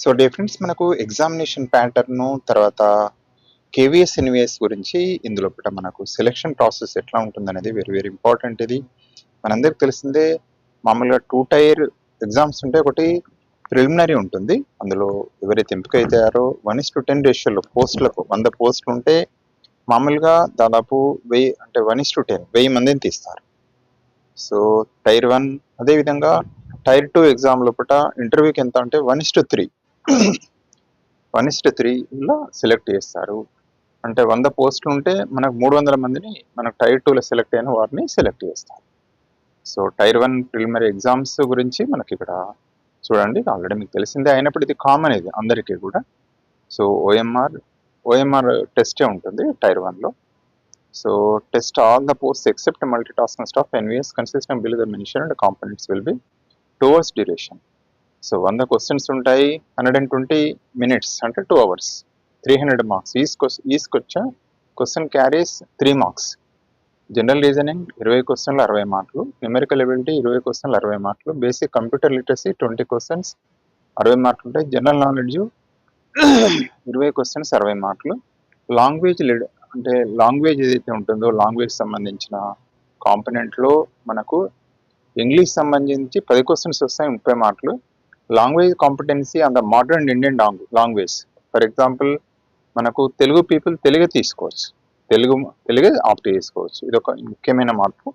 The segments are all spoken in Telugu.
సో డిఫరెన్స్ మనకు ఎగ్జామినేషన్ ప్యాటర్ను తర్వాత కేవీఎస్ ఎన్విఎస్ గురించి ఇందులో పూట మనకు సెలెక్షన్ ప్రాసెస్ ఎట్లా ఉంటుంది అనేది వెరీ వెరీ ఇంపార్టెంట్ ఇది. మనందరికి తెలిసిందే మామూలుగా టూ టైర్ ఎగ్జామ్స్ ఉంటే ఒకటి ప్రిలిమినరీ ఉంటుంది. అందులో ఎవరైతే ఎంపిక అవుతారో వన్ ఇస్ టు టెన్ రేషియోలో పోస్టులకు వంద పోస్టులు ఉంటే మామూలుగా దాదాపు వెయ్యి అంటే వన్ ఇస్ టు టెన్ వెయ్యి మందిని తీస్తారు. సో టైర్ వన్ అదేవిధంగా టైర్ టూ ఎగ్జామ్ లోపల ఇంటర్వ్యూకి ఎంత అంటే one is to three one is to త్రీలో సెలెక్ట్ చేస్తారు. అంటే వంద పోస్టులు ఉంటే మనకు మూడు వందల మందిని మనకు టైర్ టూలో సెలెక్ట్ అయిన వారిని సెలెక్ట్ చేస్తారు. So tier one preliminary exams గురించి మనకి ఇక్కడ చూడండి ఆల్రెడీ మీకు తెలిసిందే అయినప్పుడు ఇది కామన్ ఇది అందరికీ కూడా. సో ఓఎంఆర్ ఓఎంఆర్ టెస్టే ఉంటుంది టైర్ వన్లో. So test all the post except multi task staff NVS consistent bill the mention and components will be two hours duration. So వంద క్వశ్చన్స్ ఉంటాయి హండ్రెడ్ అండ్ ట్వంటీ మినిట్స్ అంటే two hours three hundred marks each ఈస్కొచ్చా question carries three marks general reasoning ఇరవై క్వశ్చన్లు అరవై మార్కులు న్యూమెరికల్ ఎబిలిటీ ఇరవై క్వశ్చన్లు అరవై మార్కులు basic computer literacy twenty questions అరవై మార్కులు ఉంటాయి. జనరల్ నాలెడ్జ్ ఇరవై క్వశ్చన్స్ అరవై మార్కులు లాంగ్వేజ్ అంటే లాంగ్వేజ్ ఏదైతే ఉంటుందో లాంగ్వేజ్ సంబంధించిన కాంపనెంట్లో మనకు ఇంగ్లీష్ సంబంధించి పది క్వశ్చన్స్ వస్తాయి ముప్పై మార్కులు language competency on the modern Indian language for example మనకు తెలుగు పీపుల్ తెలుగు తీసుకోవచ్చు. తెలుగు తెలుగు ఆప్ట్ చేసుకోవచ్చు. ఇది ఒక ముఖ్యమైన మార్పు.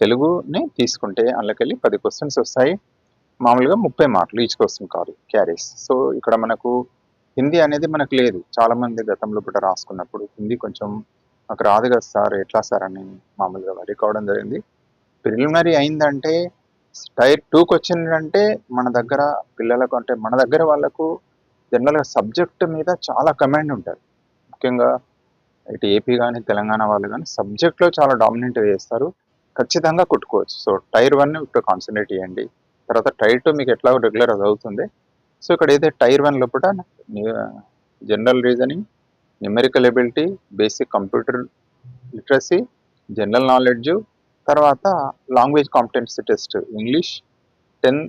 తెలుగుని తీసుకుంటే అందులోకెళ్ళి పది క్వశ్చన్స్ వస్తాయి. మామూలుగా ముప్పై మార్కులు ఈచ్ క్వశ్చన్ కాదు క్యారీస్ సో ఇక్కడ మనకు హిందీ అనేది మనకు లేదు. చాలామంది గతంలో కూడా రాసుకున్నప్పుడు హిందీ కొంచెం నాకు రాదు కదా సార్ ఎట్లా సార్ అని మామూలుగా వరి కావడం జరిగింది. ప్రిలిమినరీ అయిందంటే టైర్ టూకి వచ్చిందంటే మన దగ్గర పిల్లలకు అంటే మన దగ్గర వాళ్ళకు జనరల్గా సబ్జెక్ట్ మీద చాలా కమాండ్ ఉంటుంది ముఖ్యంగా ఇటు ఏపీ కానీ తెలంగాణ వాళ్ళు కానీ సబ్జెక్ట్లో చాలా డామినెంట్ చేస్తారు. ఖచ్చితంగా కొట్టుకోవచ్చు. సో టైర్ వన్ ఇప్పుడు కాన్సన్ట్రేట్ చేయండి. తర్వాత టైర్ టూ మీకు ఎట్లా రెగ్యులర్ అది అవుతుంది సో ఇక్కడ ఏదైతే టైర్ వన్ లోపల general reasoning numerical ability basic computer literacy general knowledge తర్వాత language competency test English ten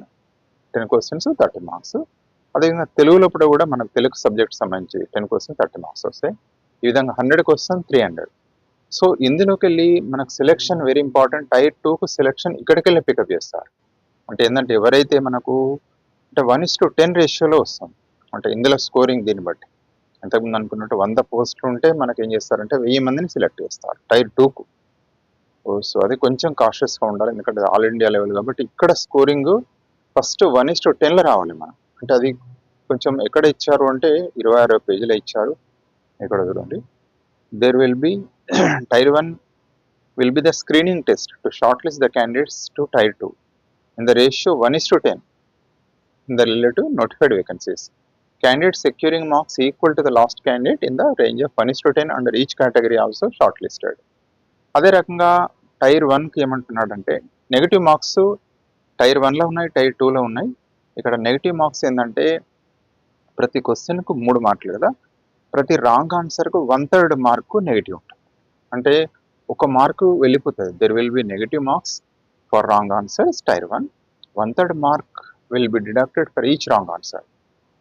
ten questions thirty marks అదేవిధంగా తెలుగు కూడా మనకు తెలుగు సబ్జెక్ట్ సంబంధించి టెన్ క్వశ్చన్ థర్టీ మార్క్స్ వస్తాయి. ఈ విధంగా hundred question three hundred so ఇందులోకి వెళ్ళి మనకు సెలెక్షన్ వెరీ ఇంపార్టెంట్ టైర్ టూకు సెలెక్షన్ ఇక్కడికి వెళ్ళి పికప్ చేస్తారు. అంటే ఏంటంటే ఎవరైతే మనకు అంటే వన్ ఇస్ టు టెన్ రేషియోలో వస్తుంది. అంటే ఇందులో స్కోరింగ్ దీన్ని బట్టి. ఇంతకుముందు అనుకున్నట్టు వంద పోస్టులు ఉంటే మనకి ఏం చేస్తారంటే వెయ్యి మందిని సెలెక్ట్ చేస్తారు. టైర్ టూకు సో అది కొంచెం కాషియస్గా ఉండాలి. ఎందుకంటే ఆల్ ఇండియా లెవెల్ కాబట్టి ఇక్కడ scoring first one is to టెన్లో రావాలి మనం. అంటే అది కొంచెం ఎక్కడ ఇచ్చారు అంటే ఇరవై ఆరో పేజీలో ఇచ్చారు. ఇక్కడ చూడండి. There will be tier one will be the screening test to short list the candidates to tier two in the ratio one is to ten in the relative notified vacancies candidate securing marks equal to the last candidate in the range of 1 is to 10 under each category also shortlisted. అదే రకంగా టైర్ వన్కి ఏమంటున్నాడంటే నెగిటివ్ మార్క్స్ టైర్ వన్లో ఉన్నాయి టైర్ టూలో ఉన్నాయి. ఇక్కడ నెగిటివ్ మార్క్స్ ఏంటంటే ప్రతి క్వశ్చన్కు మూడు మార్కులు కదా. ప్రతి రాంగ్ ఆన్సర్కు వన్ థర్డ్ మార్కు నెగిటివ్ ఉంటుంది అంటే ఒక మార్కు వెళ్ళిపోతుంది. There will be negative marks for wrong answers tier one one third mark will be deducted for each wrong answer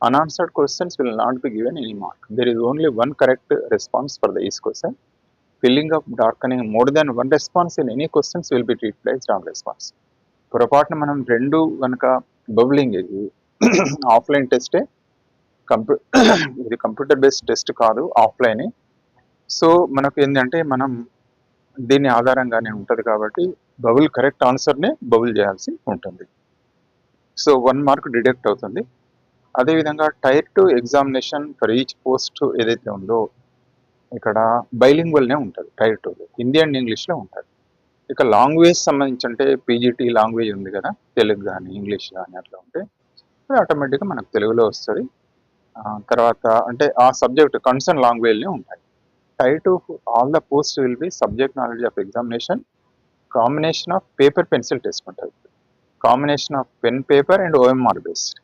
unanswered questions will not be given any mark. There is only one correct response for the each question. Filling up darkening more than one response in any questions will be treated as response పొరపాటున మనం రెండు కనుక బబులింగ్ ఇది ఆఫ్లైన్ టెస్టే కంప్యూ ఇది కంప్యూటర్ బేస్డ్ టెస్ట్ కాదు ఆఫ్లైనే సో మనకు ఏంటంటే మనం దీని ఆధారంగానే ఉంటుంది కాబట్టి బబుల్ కరెక్ట్ ఆన్సర్నే బబుల్ చేయాల్సి ఉంటుంది. సో వన్ మార్క్ డిడక్ట్ అవుతుంది. అదేవిధంగా tier two examination for each post ఏదైతే ఉందో ఇక్కడ బైలింగ్వల్నే ఉంటుంది టైర్ టూలో హిందీ అండ్ ఇంగ్లీష్లో ఉంటుంది. ఇక లాంగ్వేజ్ సంబంధించి అంటే పీజీటీ లాంగ్వేజ్ ఉంది కదా తెలుగు కానీ ఇంగ్లీష్ కానీ అట్లా ఉంటే అది ఆటోమేటిక్గా మనకు తెలుగులో వస్తుంది. తర్వాత అంటే ఆ సబ్జెక్ట్ కన్సర్న్ లాంగ్వేజ్నే ఉంటాయి. Tier two all the post will be subject knowledge of examination combination of paper pencil test ఉంటుంది. Combination of pen paper and OMR based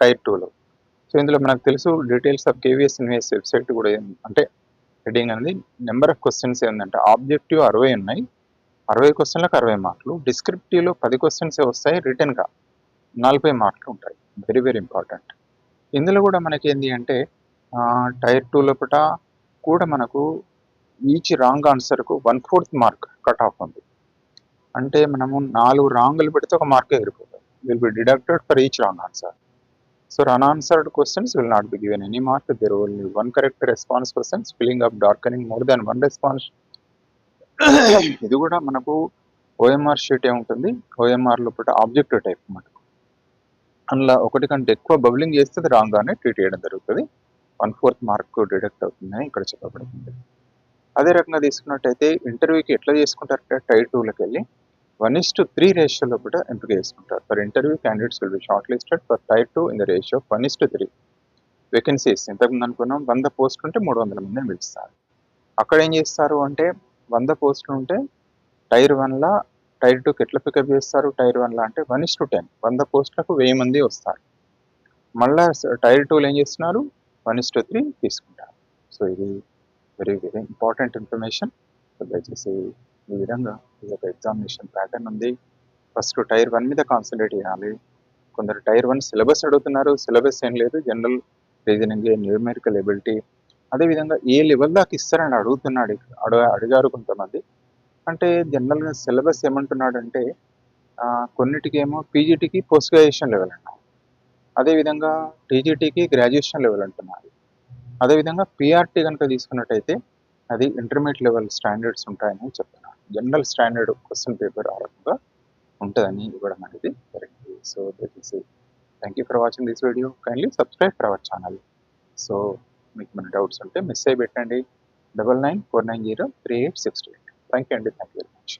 tier టూలో సో ఇందులో మనకు తెలుసు details of KVS NVS website కూడా ఏం- అంటే హెడింగ్ అనేది నెంబర్ ఆఫ్ క్వశ్చన్స్ ఏంటంటే ఆబ్జెక్టివ్ అరవై ఉన్నాయి. అరవై క్వశ్చన్లకు అరవై మార్కులు. డిస్క్రిప్టివ్లో పది క్వశ్చన్స్ వస్తాయి? రిటర్న్గా నలభై మార్కులు ఉంటాయి. వెరీ వెరీ ఇంపార్టెంట్ ఇందులో కూడా మనకి ఏంటి అంటే టైర్ టూ లోపల కూడా మనకు each wrong ఆన్సర్కు one fourth mark cut off ఉంది. అంటే మనము నాలుగు రాంగ్లు పెడితే ఒక మార్కే ఎగిరిపోతుంది will be deducted for each wrong answer so unanswered questions will not be given any mark. There will be one correct response questions, filling up darkening more than one response. ఇది కూడా మనకు ఓఎంఆర్ షీట్ ఏముంటుంది ఓఎంఆర్ లోపల ఆబ్జెక్టివ్ టైప్ మనకు అందులో ఒకటి కంటే ఎక్కువ బబ్లింగ్ చేస్తే రాంగ్ గానే ట్రీట్ చేయడం జరుగుతుంది వన్ ఫోర్త్ మార్క్ డిడక్ట్ అవుతుందని ఇక్కడ చెప్పబడుతుంది అదే రకంగా తీసుకున్నట్టయితే ఇంటర్వ్యూకి ఎట్లా చేసుకుంటారంటే టైర్ టూలకు వెళ్ళి వన్ ఇస్ టు త్రీ రేషియోలో కూడా ఎంపిక చేసుకుంటారు. For interview candidates will be short listed for tier two in the ratio one is to three vacancies ఇంతకుముందు అనుకున్నాం వంద పోస్టులు ఉంటే మూడు వందల మందిని పిలుస్తారు. అక్కడ ఏం చేస్తారు అంటే వంద పోస్టులు ఉంటే టైర్ వన్లా టైర్ టూకి ఎట్లా పికప్ చేస్తారు? టైర్ వన్లా అంటే వన్ ఇస్ టు టెన్ వంద పోస్టులకు వెయ్యి మంది వస్తారు. మళ్ళా టైర్ టూలు ఏం చేస్తున్నారు? వన్ ఇస్ టు త్రీ తీసుకుంటారు. సో ఇది వెరీ వెరీ ఇంపార్టెంట్ ఇన్ఫర్మేషన్ దయచేసి ఈ విధంగా ఇది ఒక ఎగ్జామినేషన్ ప్యాటర్న్ ఉంది. ఫస్ట్ టైర్ వన్ మీద కాన్సన్ట్రేట్ చేయాలి. కొందరు టైర్ వన్ సిలబస్ అడుగుతున్నారు. సిలబస్ ఏం లేదు. జనరల్ రీజనింగ్ న్యూమెరికల్ ఎబిలిటీ అదేవిధంగా ఏ లెవెల్ దాకా ఇస్తారని అడుగుతున్నాడు. అడు అడిగారు కొంతమంది. అంటే జనరల్గా సిలబస్ ఏమంటున్నాడంటే ఆ, కొన్నిటికేమో పీజీటీకి పోస్ట్ గ్రాడ్యుయేషన్ లెవెల్ అన్నారు అదేవిధంగా టీజీటీకి గ్రాడ్యుయేషన్ లెవెల్ అంటున్నారు. అదేవిధంగా పీఆర్టీ కనుక తీసుకున్నట్టయితే అది ఇంటర్మీడియట్ లెవెల్ స్టాండర్డ్స్ ఉంటాయని చెప్తున్నారు. జనరల్ స్టాండర్డ్ క్వశ్చన్ పేపర్ ఆ రకంగా ఉంటుందని ఇవ్వడం అనేది జరిగింది సో దయచేసి thank you for watching this video kindly subscribe for our channel so మీకు మన డౌట్స్ ఉంటే మెసేజ్ పెట్టండి. Double nine four nine zero three eight six eight thank you అండి థ్యాంక్ యూ వెరీ మచ్